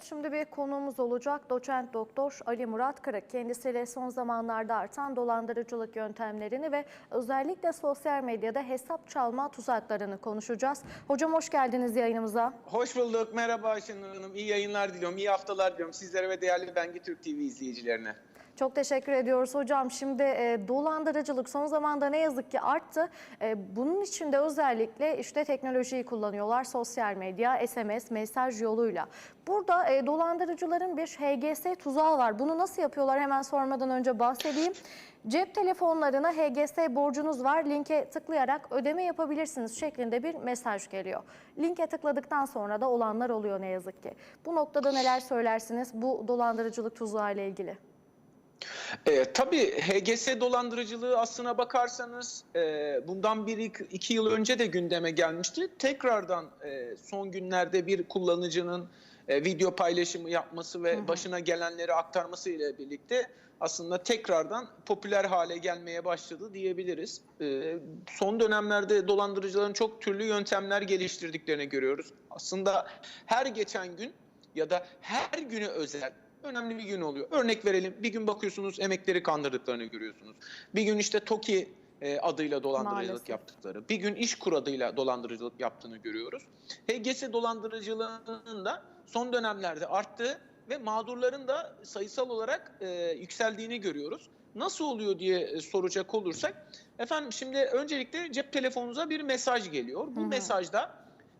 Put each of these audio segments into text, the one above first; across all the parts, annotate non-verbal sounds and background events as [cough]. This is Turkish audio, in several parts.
Şimdi bir konuğumuz olacak. Doçent Doktor Ali Murat Kırık. Kendisiyle son zamanlarda artan dolandırıcılık yöntemlerini ve özellikle sosyal medyada hesap çalma tuzaklarını konuşacağız. Hocam hoş geldiniz yayınımıza. Hoş bulduk. Merhaba Ayşenur Hanım. İyi yayınlar diliyorum. iyi haftalar diliyorum sizlere ve değerli Bengi Türk TV izleyicilerine. Çok teşekkür ediyoruz hocam. Şimdi e, dolandırıcılık son zamanda ne yazık ki arttı. E, bunun için de özellikle işte teknolojiyi kullanıyorlar. Sosyal medya, SMS, mesaj yoluyla. Burada e, dolandırıcıların bir HGS tuzağı var. Bunu nasıl yapıyorlar hemen sormadan önce bahsedeyim. Cep telefonlarına HGS borcunuz var. Linke tıklayarak ödeme yapabilirsiniz şeklinde bir mesaj geliyor. Linke tıkladıktan sonra da olanlar oluyor ne yazık ki. Bu noktada neler söylersiniz bu dolandırıcılık tuzağı ile ilgili? E, tabii HGS dolandırıcılığı aslına bakarsanız e, bundan bir iki, iki yıl önce de gündeme gelmişti. Tekrardan e, son günlerde bir kullanıcının e, video paylaşımı yapması ve başına gelenleri aktarması ile birlikte aslında tekrardan popüler hale gelmeye başladı diyebiliriz. E, son dönemlerde dolandırıcıların çok türlü yöntemler geliştirdiklerini görüyoruz. Aslında her geçen gün ya da her güne özel önemli bir gün oluyor. Örnek verelim bir gün bakıyorsunuz emekleri kandırdıklarını görüyorsunuz. Bir gün işte TOKİ e, adıyla dolandırıcılık Maalesef. yaptıkları, bir gün iş kur adıyla dolandırıcılık yaptığını görüyoruz. HGS dolandırıcılığının da son dönemlerde arttığı ve mağdurların da sayısal olarak e, yükseldiğini görüyoruz. Nasıl oluyor diye e, soracak olursak, efendim şimdi öncelikle cep telefonunuza bir mesaj geliyor. Bu Hı hı. mesajda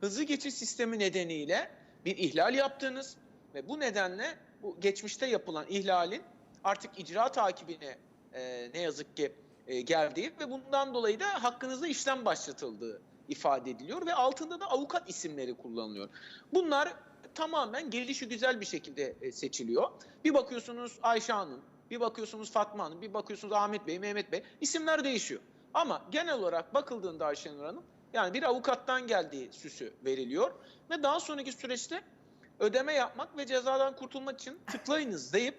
hızlı geçiş sistemi nedeniyle bir ihlal yaptığınız ve bu nedenle bu geçmişte yapılan ihlalin artık icra takibine e, ne yazık ki e, geldiği ve bundan dolayı da hakkınızda işlem başlatıldığı ifade ediliyor ve altında da avukat isimleri kullanılıyor. Bunlar tamamen gelişi güzel bir şekilde e, seçiliyor. Bir bakıyorsunuz Ayşe Hanım, bir bakıyorsunuz Fatma Hanım, bir bakıyorsunuz Ahmet Bey, Mehmet Bey isimler değişiyor. Ama genel olarak bakıldığında Ayşenur Hanım yani bir avukattan geldiği süsü veriliyor ve daha sonraki süreçte ödeme yapmak ve cezadan kurtulmak için tıklayınız deyip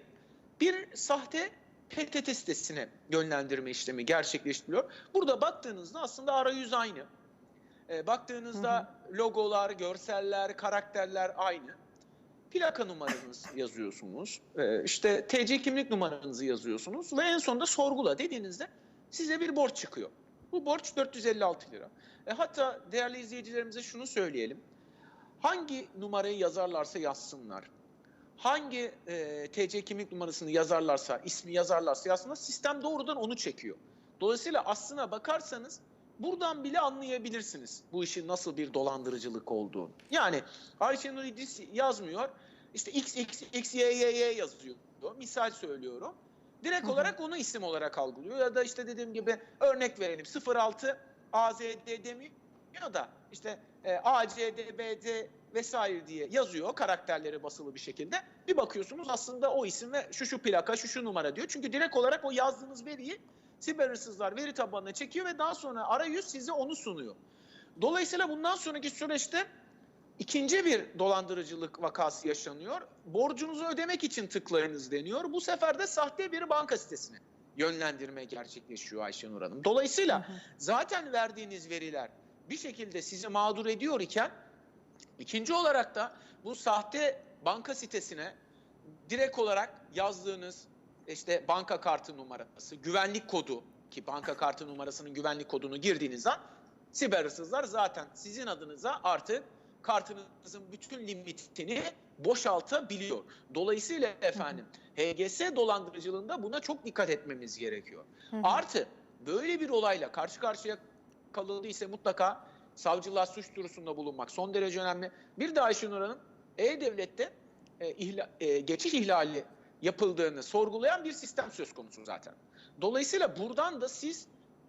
bir sahte PTT sitesine yönlendirme işlemi gerçekleştiriliyor. Burada baktığınızda aslında arayüz aynı. E, baktığınızda logolar, görseller, karakterler aynı. Plaka numaranızı [laughs] yazıyorsunuz. E, işte TC kimlik numaranızı yazıyorsunuz ve en sonunda sorgula dediğinizde size bir borç çıkıyor. Bu borç 456 lira. E, hatta değerli izleyicilerimize şunu söyleyelim. Hangi numarayı yazarlarsa yazsınlar. Hangi e, TC kimlik numarasını yazarlarsa, ismi yazarlarsa yazsınlar sistem doğrudan onu çekiyor. Dolayısıyla aslına bakarsanız buradan bile anlayabilirsiniz bu işin nasıl bir dolandırıcılık olduğunu. Yani Ayşenur İdris yazmıyor. İşte X, X, X, Y, Y, Y yazıyor. Misal söylüyorum. Direkt olarak onu isim olarak algılıyor. Ya da işte dediğim gibi örnek verelim. 06 AZD demiyor da işte e, ACD, BD vesaire diye yazıyor karakterleri basılı bir şekilde. Bir bakıyorsunuz aslında o isim ve şu şu plaka, şu şu numara diyor. Çünkü direkt olarak o yazdığınız veriyi siber hırsızlar veri tabanına çekiyor ve daha sonra arayüz size onu sunuyor. Dolayısıyla bundan sonraki süreçte ikinci bir dolandırıcılık vakası yaşanıyor. Borcunuzu ödemek için tıklayınız deniyor. Bu sefer de sahte bir banka sitesine yönlendirme gerçekleşiyor Ayşenur Hanım. Dolayısıyla zaten verdiğiniz veriler bir şekilde sizi mağdur ediyor iken ikinci olarak da bu sahte banka sitesine direkt olarak yazdığınız işte banka kartı numarası, güvenlik kodu ki banka kartı numarasının güvenlik kodunu girdiğiniz an siber hırsızlar zaten sizin adınıza artık kartınızın bütün limitini boşaltabiliyor. Dolayısıyla efendim HGS dolandırıcılığında buna çok dikkat etmemiz gerekiyor. Artı böyle bir olayla karşı karşıya kalındıysa mutlaka savcılığa suç duyurusunda bulunmak son derece önemli. Bir de Ayşenur Hanım E-Devlet'te e, ihla- e, geçiş ihlali yapıldığını sorgulayan bir sistem söz konusu zaten. Dolayısıyla buradan da siz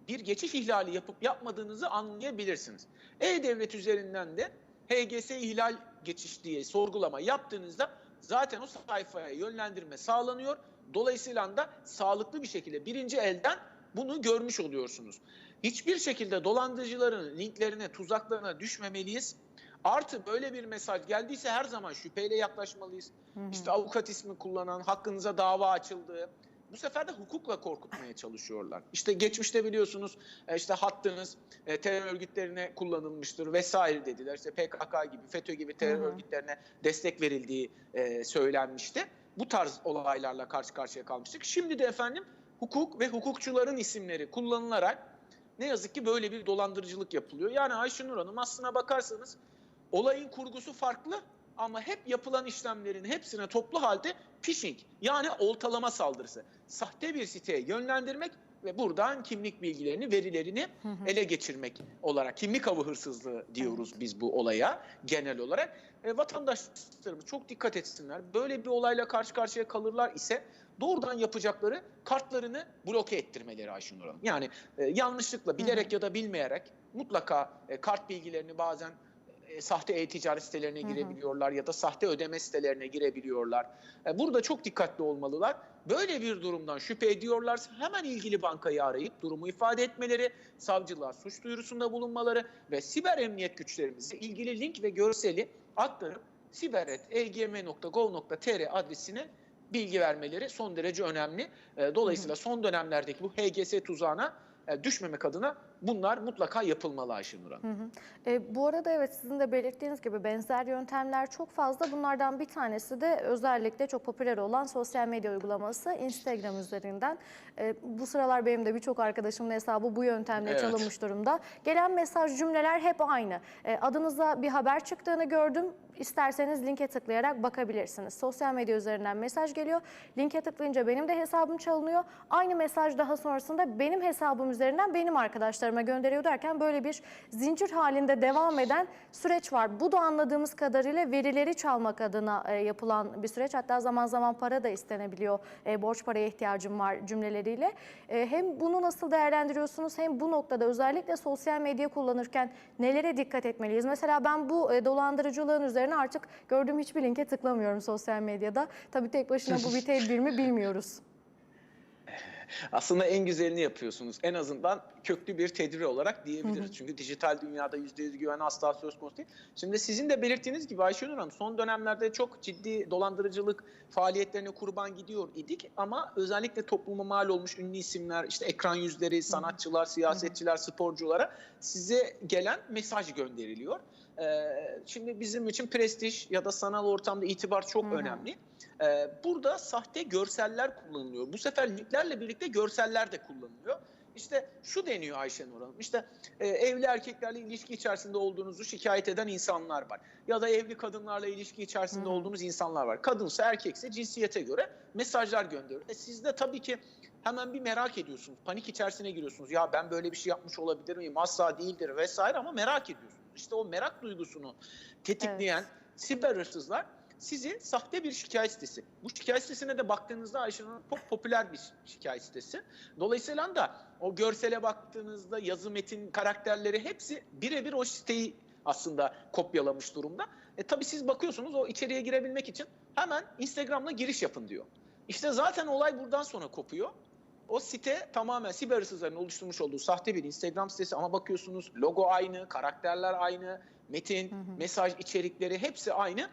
bir geçiş ihlali yapıp yapmadığınızı anlayabilirsiniz. E-Devlet üzerinden de HGS ihlal geçiş diye sorgulama yaptığınızda zaten o sayfaya yönlendirme sağlanıyor. Dolayısıyla da sağlıklı bir şekilde birinci elden bunu görmüş oluyorsunuz. Hiçbir şekilde dolandırıcıların linklerine, tuzaklarına düşmemeliyiz. Artı böyle bir mesaj geldiyse her zaman şüpheyle yaklaşmalıyız. İşte avukat ismi kullanan, hakkınıza dava açıldığı bu sefer de hukukla korkutmaya çalışıyorlar. İşte geçmişte biliyorsunuz e, işte hattınız e, terör örgütlerine kullanılmıştır vesaire dediler. İşte PKK gibi, FETÖ gibi terör Hı hı. örgütlerine destek verildiği e, söylenmişti. Bu tarz olaylarla karşı karşıya kalmıştık. Şimdi de efendim hukuk ve hukukçuların isimleri kullanılarak ne yazık ki böyle bir dolandırıcılık yapılıyor. Yani Ayşenur Hanım aslına bakarsanız olayın kurgusu farklı ama hep yapılan işlemlerin hepsine toplu halde phishing yani oltalama saldırısı. Sahte bir siteye yönlendirmek ve buradan kimlik bilgilerini, verilerini Hı hı. ele geçirmek olarak kimlik avı hırsızlığı diyoruz biz bu olaya genel olarak. E, vatandaşlarımız çok dikkat etsinler. Böyle bir olayla karşı karşıya kalırlar ise doğrudan yapacakları kartlarını bloke ettirmeleri Ayşenur Hanım. Yani e, yanlışlıkla bilerek ya da bilmeyerek mutlaka e, kart bilgilerini bazen e, sahte e-ticaret sitelerine Hı hı. girebiliyorlar ya da sahte ödeme sitelerine girebiliyorlar. E, burada çok dikkatli olmalılar. Böyle bir durumdan şüphe ediyorlarsa hemen ilgili bankayı arayıp durumu ifade etmeleri, savcılığa suç duyurusunda bulunmaları ve siber emniyet güçlerimize ilgili link ve görseli aktarıp siber.egm.gov.tr adresine bilgi vermeleri son derece önemli. E, Dolayısıyla son dönemlerdeki bu HGS tuzağına e, düşmemek adına bunlar mutlaka yapılmalı Ayşenur Hanım. Hı hı. E, bu arada evet sizin de belirttiğiniz gibi benzer yöntemler çok fazla. Bunlardan bir tanesi de özellikle çok popüler olan sosyal medya uygulaması Instagram üzerinden. E, bu sıralar benim de birçok arkadaşımın hesabı bu yöntemle Evet. çalınmış durumda. Gelen mesaj cümleler hep aynı. E, adınıza bir haber çıktığını gördüm. İsterseniz linke tıklayarak bakabilirsiniz. Sosyal medya üzerinden mesaj geliyor. Linke tıklayınca benim de hesabım çalınıyor. Aynı mesaj daha sonrasında benim hesabım üzerinden benim arkadaşlarıma gönderiyor derken böyle bir zincir halinde devam eden süreç var. Bu da anladığımız kadarıyla verileri çalmak adına e, yapılan bir süreç. Hatta zaman zaman para da istenebiliyor. E, borç paraya ihtiyacım var cümleleriyle. E, hem bunu nasıl değerlendiriyorsunuz hem bu noktada özellikle sosyal medya kullanırken nelere dikkat etmeliyiz? Mesela ben bu e, dolandırıcılığın üzerine artık gördüğüm hiçbir linke tıklamıyorum sosyal medyada. Tabii tek başına bu bir [laughs] tedbir mi bilmiyoruz. Aslında en güzelini yapıyorsunuz. En azından köklü bir tedbir olarak diyebiliriz. Çünkü dijital dünyada %100 güven asla söz konusu değil. Şimdi sizin de belirttiğiniz gibi Ayşenur Hanım son dönemlerde çok ciddi dolandırıcılık faaliyetlerine kurban gidiyor idik. Ama özellikle topluma mal olmuş ünlü isimler, işte ekran yüzleri, sanatçılar, siyasetçiler, sporculara size gelen mesaj gönderiliyor. Ee, şimdi bizim için prestij ya da sanal ortamda itibar çok Hı hı. önemli. Ee, burada sahte görseller kullanılıyor. Bu sefer linklerle birlikte görseller de kullanılıyor. İşte şu deniyor Ayşenur Hanım. İşte e, evli erkeklerle ilişki içerisinde olduğunuzu şikayet eden insanlar var. Ya da evli kadınlarla ilişki içerisinde hı. olduğunuz insanlar var. Kadınsa erkekse cinsiyete göre mesajlar gönderiyor. E, siz de tabii ki hemen bir merak ediyorsunuz. Panik içerisine giriyorsunuz. Ya ben böyle bir şey yapmış olabilir miyim? Asla değildir vesaire ama merak ediyorsunuz. İşte o merak duygusunu tetikleyen siber hırsızlar sizi sahte bir şikayet sitesi. Bu şikayet sitesine de baktığınızda Ayşe Hanım çok popüler bir şikayet sitesi. Dolayısıyla da o görsele baktığınızda yazı metin karakterleri hepsi birebir o siteyi aslında kopyalamış durumda. E tabii siz bakıyorsunuz o içeriye girebilmek için hemen Instagram'la giriş yapın diyor. İşte zaten olay buradan sonra kopuyor. O site tamamen siber hırsızların oluşturmuş olduğu sahte bir Instagram sitesi ama bakıyorsunuz logo aynı, karakterler aynı, metin, Hı hı. mesaj içerikleri hepsi aynı.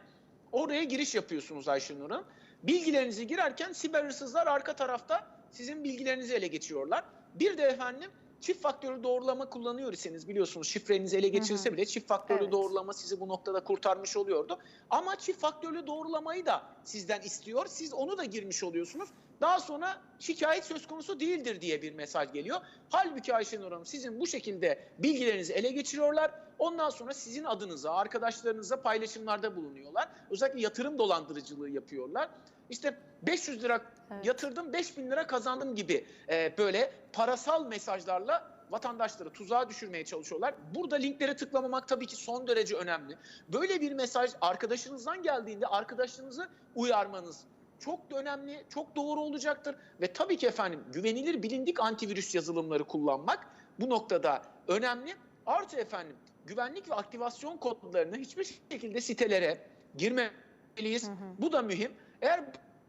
Oraya giriş yapıyorsunuz Ayşenur Hanım. Bilgilerinizi girerken siber hırsızlar arka tarafta sizin bilgilerinizi ele geçiriyorlar. Bir de efendim çift faktörlü doğrulama kullanıyor iseniz biliyorsunuz şifrenizi ele hı. bile çift faktörlü Evet. doğrulama sizi bu noktada kurtarmış oluyordu. Ama çift faktörlü doğrulamayı da sizden istiyor. Siz onu da girmiş oluyorsunuz. Daha sonra şikayet söz konusu değildir diye bir mesaj geliyor. Halbuki Ayşenur Hanım sizin bu şekilde bilgilerinizi ele geçiriyorlar. Ondan sonra sizin adınıza, arkadaşlarınıza paylaşımlarda bulunuyorlar. Özellikle yatırım dolandırıcılığı yapıyorlar. İşte 500 lira Evet. yatırdım 5000 lira kazandım gibi e, böyle parasal mesajlarla vatandaşları tuzağa düşürmeye çalışıyorlar. Burada linklere tıklamamak tabii ki son derece önemli. Böyle bir mesaj arkadaşınızdan geldiğinde arkadaşınızı uyarmanız çok da önemli, çok doğru olacaktır. Ve tabii ki efendim güvenilir bilindik antivirüs yazılımları kullanmak bu noktada önemli. Artı efendim güvenlik ve aktivasyon kodlarını hiçbir şekilde sitelere girmemeliyiz. Hı hı. Bu da mühim. Eğer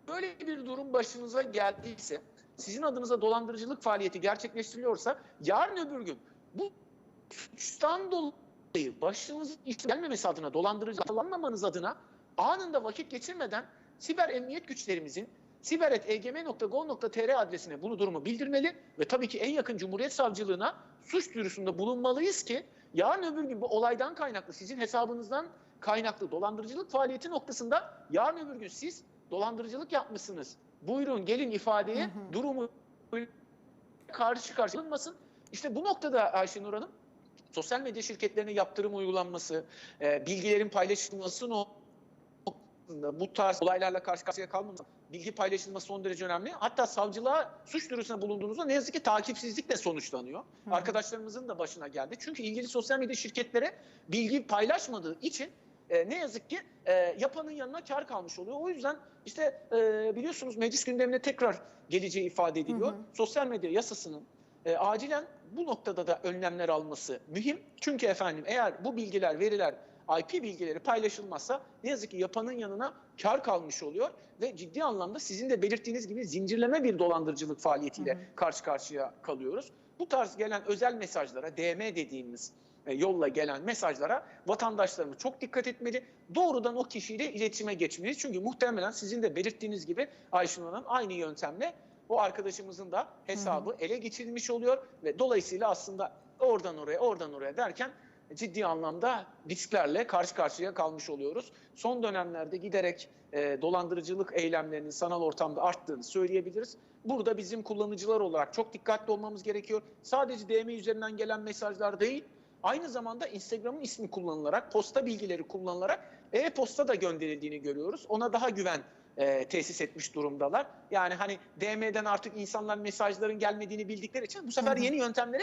böyle bir durum başınıza geldiyse, sizin adınıza dolandırıcılık faaliyeti gerçekleştiriliyorsa yarın öbür gün bu suçtan dolayı başınızın iş gelmemesi adına, dolandırıcı yakalanmamanız adına anında vakit geçirmeden siber emniyet güçlerimizin siber.egm.gov.tr adresine bunu durumu bildirmeli ve tabii ki en yakın Cumhuriyet Savcılığına suç duyurusunda bulunmalıyız ki yarın öbür gün bu olaydan kaynaklı sizin hesabınızdan kaynaklı dolandırıcılık faaliyeti noktasında yarın öbür gün siz dolandırıcılık yapmışsınız. Buyurun gelin ifadeye Hı hı. durumu karşı karşıya alınmasın. İşte bu noktada Ayşenur Hanım sosyal medya şirketlerine yaptırım uygulanması, e, bilgilerin paylaşılması noktasında bu tarz olaylarla karşı karşıya kalmaması, bilgi paylaşılması son derece önemli. Hatta savcılığa suç duyurusuna bulunduğunuzda ne yazık ki takipsizlikle sonuçlanıyor. Hı. Arkadaşlarımızın da başına geldi. Çünkü ilgili sosyal medya şirketlere bilgi paylaşmadığı için e, ne yazık ki e, yapanın yanına kar kalmış oluyor. O yüzden işte e, biliyorsunuz meclis gündemine tekrar geleceği ifade ediliyor. Hı hı. Sosyal medya yasasının e, acilen bu noktada da önlemler alması mühim. Çünkü efendim eğer bu bilgiler, veriler, IP bilgileri paylaşılmazsa ne yazık ki yapanın yanına kar kalmış oluyor ve ciddi anlamda sizin de belirttiğiniz gibi zincirleme bir dolandırıcılık faaliyetiyle Hı hı. karşı karşıya kalıyoruz. Bu tarz gelen özel mesajlara, DM dediğimiz yolla gelen mesajlara vatandaşlarımız çok dikkat etmeli. Doğrudan o kişiyle iletişime geçmeliyiz. Çünkü muhtemelen sizin de belirttiğiniz gibi Ayşun Hanım aynı yöntemle o arkadaşımızın da hesabı ele geçirilmiş oluyor ve dolayısıyla aslında oradan oraya oradan oraya derken ciddi anlamda risklerle karşı karşıya kalmış oluyoruz. Son dönemlerde giderek e, dolandırıcılık eylemlerinin sanal ortamda arttığını söyleyebiliriz. Burada bizim kullanıcılar olarak çok dikkatli olmamız gerekiyor. Sadece DM üzerinden gelen mesajlar değil, aynı zamanda Instagram'ın ismi kullanılarak, posta bilgileri kullanılarak e-posta da gönderildiğini görüyoruz. Ona daha güven e, tesis etmiş durumdalar. Yani hani DM'den artık insanlar mesajların gelmediğini bildikleri için bu sefer yeni yöntemleri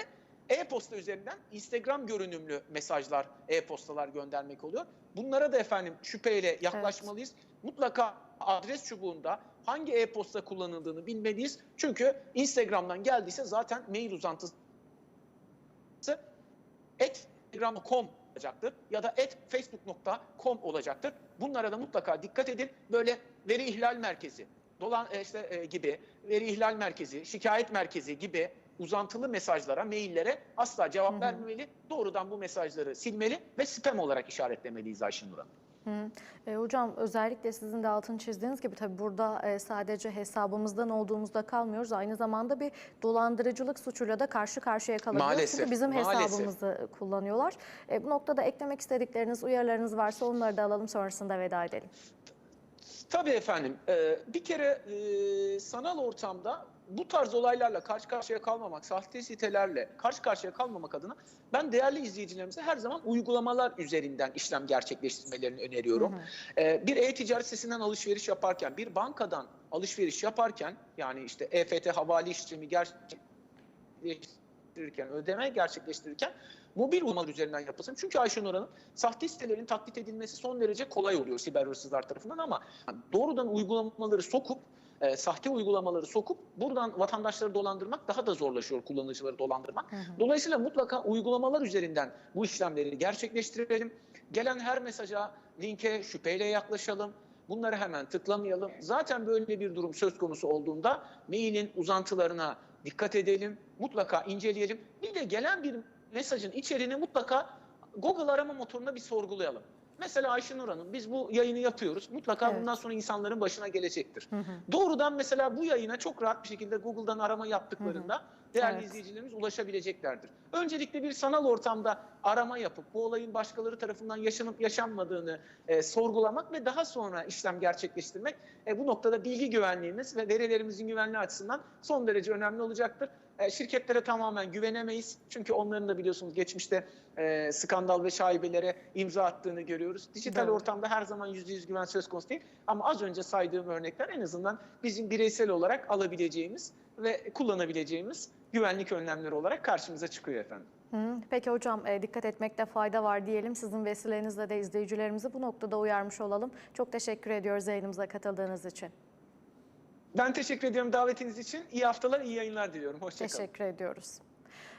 e-posta üzerinden Instagram görünümlü mesajlar, e-postalar göndermek oluyor. Bunlara da efendim şüpheyle yaklaşmalıyız. Mutlaka adres çubuğunda hangi e-posta kullanıldığını bilmeliyiz. Çünkü Instagram'dan geldiyse zaten mail uzantısı instagram.com olacaktır ya da facebook.com olacaktır. Bunlara da mutlaka dikkat edin. Böyle veri ihlal merkezi, dolan e, işte e, gibi veri ihlal merkezi, şikayet merkezi gibi uzantılı mesajlara, maillere asla cevap Hı hı. vermemeli. Doğrudan bu mesajları silmeli ve spam olarak işaretlemeliyiz Ayşenur Hanım. Hı. E, hocam özellikle sizin de altını çizdiğiniz gibi tabii burada e, sadece hesabımızdan olduğumuzda kalmıyoruz. Aynı zamanda bir dolandırıcılık suçuyla da karşı karşıya kalabiliyoruz. Maalesef, Çünkü bizim maalesef. hesabımızı kullanıyorlar. E, bu noktada eklemek istedikleriniz, uyarılarınız varsa onları da alalım sonrasında veda edelim. Tabii efendim. Ee, bir kere e, sanal ortamda bu tarz olaylarla karşı karşıya kalmamak, sahte sitelerle karşı karşıya kalmamak adına ben değerli izleyicilerimize her zaman uygulamalar üzerinden işlem gerçekleştirmelerini öneriyorum. Hı hı. Ee, bir e-ticaret sitesinden alışveriş yaparken, bir bankadan alışveriş yaparken yani işte EFT havale işlemi gerçekleştirirken, ödeme gerçekleştirirken mobil uygulamalar üzerinden yapılsın. Çünkü Ayşenur Hanım sahte sitelerin taklit edilmesi son derece kolay oluyor siber hırsızlar tarafından ama doğrudan uygulamaları sokup e, sahte uygulamaları sokup buradan vatandaşları dolandırmak daha da zorlaşıyor kullanıcıları dolandırmak. Hı hı. Dolayısıyla mutlaka uygulamalar üzerinden bu işlemleri gerçekleştirelim. Gelen her mesaja, linke şüpheyle yaklaşalım. Bunları hemen tıklamayalım. Zaten böyle bir durum söz konusu olduğunda mailin uzantılarına dikkat edelim. Mutlaka inceleyelim. Bir de gelen bir mesajın içeriğini mutlaka Google arama motorunda bir sorgulayalım. Mesela Ayşenur Hanım biz bu yayını yapıyoruz. Mutlaka Evet. bundan sonra insanların başına gelecektir. Hı hı. Doğrudan mesela bu yayına çok rahat bir şekilde Google'dan arama yaptıklarında değerli Evet. izleyicilerimiz ulaşabileceklerdir. Öncelikle bir sanal ortamda arama yapıp bu olayın başkaları tarafından yaşanıp yaşanmadığını e, sorgulamak ve daha sonra işlem gerçekleştirmek e, bu noktada bilgi güvenliğimiz ve verilerimizin güvenliği açısından son derece önemli olacaktır. E, şirketlere tamamen güvenemeyiz. Çünkü onların da biliyorsunuz geçmişte e, skandal ve şaibelere imza attığını görüyoruz. Dijital Doğru. ortamda her zaman %100 güven söz konusu değil. Ama az önce saydığım örnekler en azından bizim bireysel olarak alabileceğimiz ve kullanabileceğimiz güvenlik önlemleri olarak karşımıza çıkıyor efendim. Hı, Peki hocam e, dikkat etmekte fayda var diyelim. Sizin vesilenizle de izleyicilerimizi bu noktada uyarmış olalım. Çok teşekkür ediyoruz yayınımıza katıldığınız için. Ben teşekkür ediyorum davetiniz için. İyi haftalar, iyi yayınlar diliyorum. Hoşçakalın. Teşekkür ediyoruz.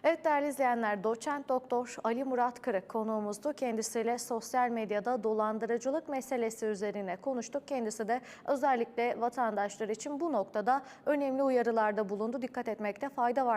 Evet değerli izleyenler, doçent doktor Ali Murat Kırık konuğumuzdu. Kendisiyle sosyal medyada dolandırıcılık meselesi üzerine konuştuk. Kendisi de özellikle vatandaşlar için bu noktada önemli uyarılarda bulundu. Dikkat etmekte fayda var.